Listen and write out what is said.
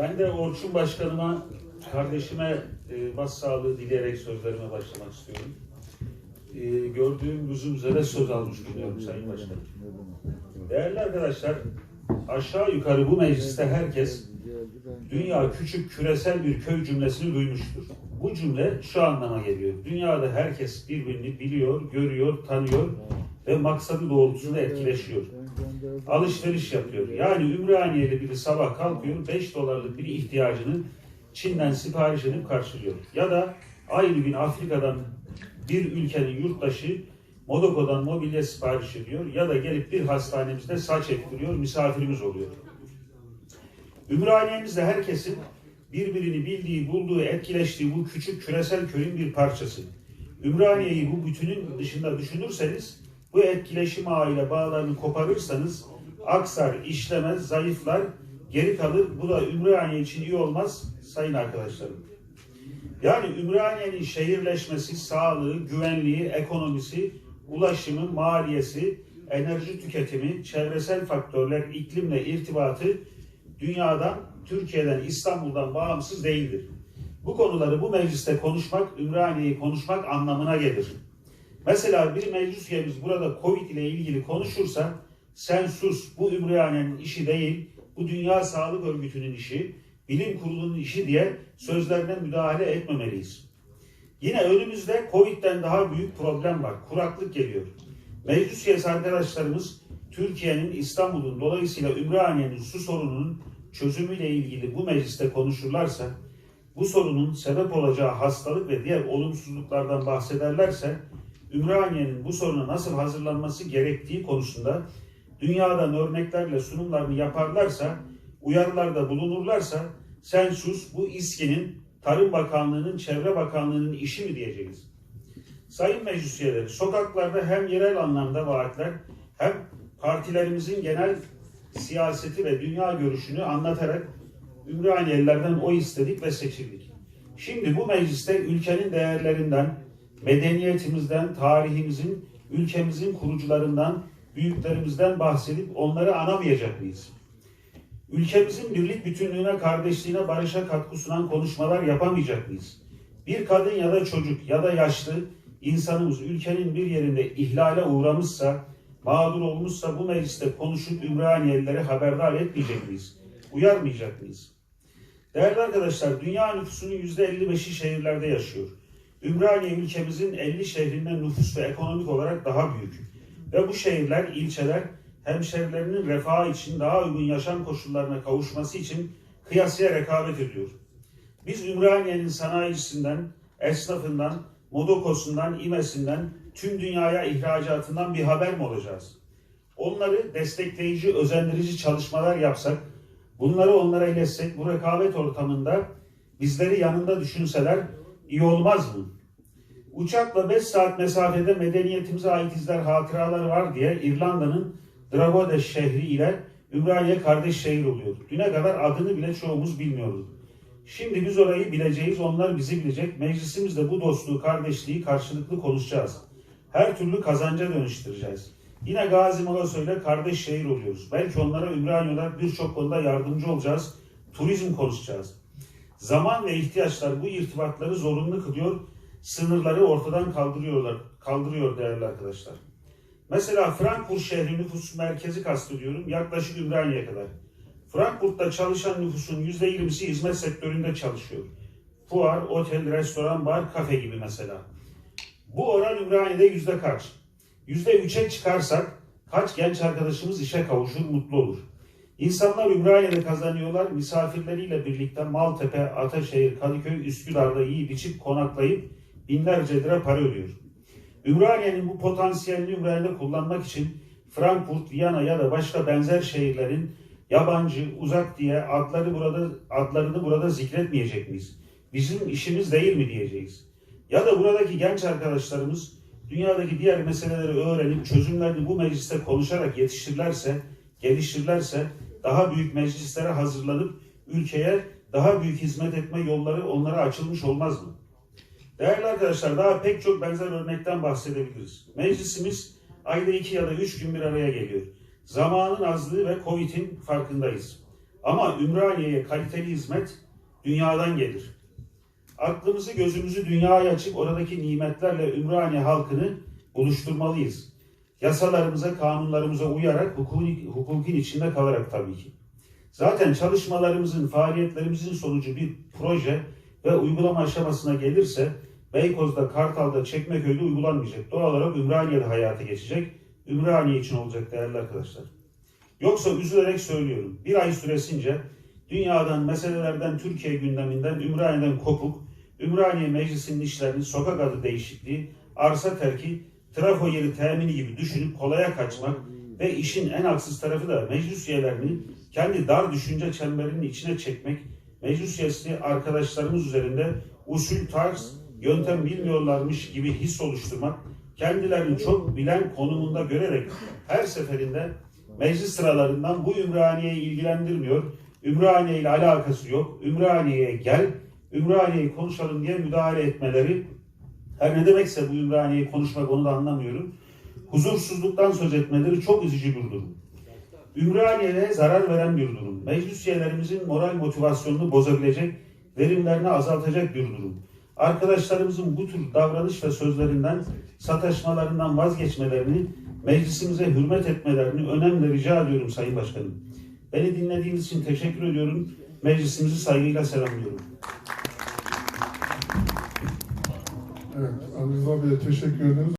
Ben de Orçun Başkanıma, kardeşime e, başsağlığı dileyerek sözlerime başlamak istiyorum. E, gördüğüm lüzum üzere söz almış bulunuyorum Sayın Başkanım. Değerli arkadaşlar, aşağı yukarı bu mecliste herkes dünya küçük küresel bir köy cümlesini duymuştur. Bu cümle şu anlama geliyor. Dünyada herkes birbirini biliyor, görüyor, tanıyor ve maksadı doğrultusunda etkileşiyor. Alışveriş yapıyor. Yani Ümraniyeli biri sabah kalkıyor 5 dolarlık bir ihtiyacını Çin'den sipariş edip karşılıyor. Ya da aynı gün Afrika'dan bir ülkenin yurttaşı Modoko'dan mobilya sipariş ediyor ya da gelip bir hastanemizde saç ektiriyor, misafirimiz oluyor. Ümraniyemizde herkesin birbirini bildiği, bulduğu, etkileştiği bu küçük küresel köyün bir parçası. Ümraniye'yi bu bütünün dışında düşünürseniz, bu etkileşim ağıyla bağlarını koparırsanız aksar, işlemez, zayıflar, geri kalır. Bu da Ümraniye için iyi olmaz sayın arkadaşlarım. Yani Ümraniye'nin şehirleşmesi, sağlığı, güvenliği, ekonomisi, ulaşımı, maliyesi, enerji tüketimi, çevresel faktörler, iklimle irtibatı dünyadan, Türkiye'den, İstanbul'dan bağımsız değildir. Bu konuları bu mecliste konuşmak, Ümraniye'yi konuşmak anlamına gelir. Mesela bir meclis üyemiz burada Covid ile ilgili konuşursa sen sus bu Ümraniye'nin işi değil, bu Dünya Sağlık Örgütü'nün işi, bilim kurulunun işi diye sözlerine müdahale etmemeliyiz. Yine önümüzde Covid'den daha büyük problem var. Kuraklık geliyor. Meclis üyesi arkadaşlarımız Türkiye'nin, İstanbul'un dolayısıyla Ümraniye'nin su sorununun çözümüyle ilgili bu mecliste konuşurlarsa, bu sorunun sebep olacağı hastalık ve diğer olumsuzluklardan bahsederlerse, Ümraniye'nin bu soruna nasıl hazırlanması gerektiği konusunda dünyadan örneklerle sunumlarını yaparlarsa, uyarılarda bulunurlarsa, sen sus bu İSKİ'nin, Tarım Bakanlığı'nın, Çevre Bakanlığı'nın işi mi diyeceğiz? Sayın meclis üyeleri, sokaklarda hem yerel anlamda vaatler hem partilerimizin genel siyaseti ve dünya görüşünü anlatarak Ümraniyelilerden oy istedik ve seçildik. Şimdi bu mecliste ülkenin değerlerinden, medeniyetimizden, tarihimizin, ülkemizin kurucularından, büyüklerimizden bahsedip onları anamayacak mıyız? Ülkemizin birlik bütünlüğüne, kardeşliğine, barışa katkı sunan konuşmalar yapamayacak mıyız? Bir kadın ya da çocuk ya da yaşlı insanımız ülkenin bir yerinde ihlale uğramışsa, mağdur olmuşsa bu mecliste konuşup Ümraniyelileri haberdar etmeyecek miyiz? Uyarmayacak mıyız? Değerli arkadaşlar, dünya nüfusunun %55'i şehirlerde yaşıyor. Ümraniye ülkemizin 50 şehrinden nüfus ve ekonomik olarak daha büyük. Ve bu şehirler, ilçeler hemşerilerinin refahı için daha uygun yaşam koşullarına kavuşması için kıyasıya rekabet ediyor. Biz Ümraniye'nin sanayicisinden, esnafından, modokosundan, imesinden, tüm dünyaya ihracatından bir haber mi olacağız? Onları destekleyici, özendirici çalışmalar yapsak, bunları onlara iletsek, bu rekabet ortamında bizleri yanında düşünseler iyi olmaz mı? Uçakla 5 saat mesafede medeniyetimize ait izler, hatıralar var diye İrlanda'nın Dragode şehri ile Ümraniye kardeş şehir oluyor. Düne kadar adını bile çoğumuz bilmiyorduk. Şimdi biz orayı bileceğiz, onlar bizi bilecek. Meclisimizde bu dostluğu, kardeşliği karşılıklı konuşacağız. Her türlü kazanca dönüştüreceğiz. Yine Gazi Molaso ile kardeş şehir oluyoruz. Belki onlara Ümraniye olarak birçok konuda yardımcı olacağız. Turizm konuşacağız. Zaman ve ihtiyaçlar bu irtibatları zorunlu kılıyor, sınırları ortadan kaldırıyorlar, kaldırıyor değerli arkadaşlar. Mesela Frankfurt şehri nüfus merkezi kastediyorum yaklaşık Ümraniye kadar. Frankfurt'ta çalışan nüfusun %20'si hizmet sektöründe çalışıyor. Fuar, otel, restoran, bar, kafe gibi mesela. Bu oran Ümraniye'de yüzde kaç? Yüzde üçe çıkarsak kaç genç arkadaşımız işe kavuşur, mutlu olur? İnsanlar Ümraniye'de kazanıyorlar, misafirleriyle birlikte Maltepe, Ataşehir, Kadıköy, Üsküdar'da yiyip içip konaklayıp binlerce lira para ödüyor. Ümraniye'nin bu potansiyelini Ümraniye'de kullanmak için Frankfurt, Viyana ya da başka benzer şehirlerin yabancı, uzak diye adları burada adlarını burada zikretmeyecek miyiz? Bizim işimiz değil mi diyeceğiz? Ya da buradaki genç arkadaşlarımız dünyadaki diğer meseleleri öğrenip çözümlerini bu mecliste konuşarak yetiştirlerse, geliştirirlerse daha büyük meclislere hazırlanıp ülkeye daha büyük hizmet etme yolları onlara açılmış olmaz mı? Değerli arkadaşlar daha pek çok benzer örnekten bahsedebiliriz. Meclisimiz ayda iki ya da üç gün bir araya geliyor. Zamanın azlığı ve Covid'in farkındayız. Ama Ümraniye'ye kaliteli hizmet dünyadan gelir. Aklımızı gözümüzü dünyaya açıp oradaki nimetlerle Ümraniye halkını buluşturmalıyız. Yasalarımıza, kanunlarımıza uyarak, hukuki, hukukun içinde kalarak tabii ki. Zaten çalışmalarımızın, faaliyetlerimizin sonucu bir proje ve uygulama aşamasına gelirse Beykoz'da, Kartal'da, Çekmeköy'de uygulanmayacak. Doğal olarak Ümraniye'de hayata geçecek. Ümraniye için olacak değerli arkadaşlar. Yoksa üzülerek söylüyorum. Bir ay süresince dünyadan, meselelerden, Türkiye gündeminden, Ümraniye'den kopuk, Ümraniye Meclisi'nin işlerini sokak adı değişikliği, arsa terki, trafo yeri temini gibi düşünüp kolaya kaçmak ve işin en haksız tarafı da meclis üyelerini kendi dar düşünce çemberinin içine çekmek, meclis üyesi arkadaşlarımız üzerinde usul, tarz, yöntem bilmiyorlarmış gibi his oluşturmak, kendilerini çok bilen konumunda görerek her seferinde meclis sıralarından bu Ümraniye'yi ilgilendirmiyor, Ümraniye ile alakası yok, Ümraniye'ye gel, Ümraniye'yi konuşalım diye müdahale etmeleri, her ne demekse bu Ümraniye'yi konuşmak onu da anlamıyorum, huzursuzluktan söz etmeleri çok üzücü bir durum. Ümraniye'ye zarar veren bir durum. Meclis üyelerimizin moral motivasyonunu bozabilecek, verimlerini azaltacak bir durum. Arkadaşlarımızın bu tür davranış ve sözlerinden, sataşmalarından vazgeçmelerini, meclisimize hürmet etmelerini önemli rica ediyorum Sayın Başkanım. Beni dinlediğiniz için teşekkür ediyorum. Meclisimizi saygıyla selamlıyorum. Evet, Rıza Bey'e teşekkür ederiz.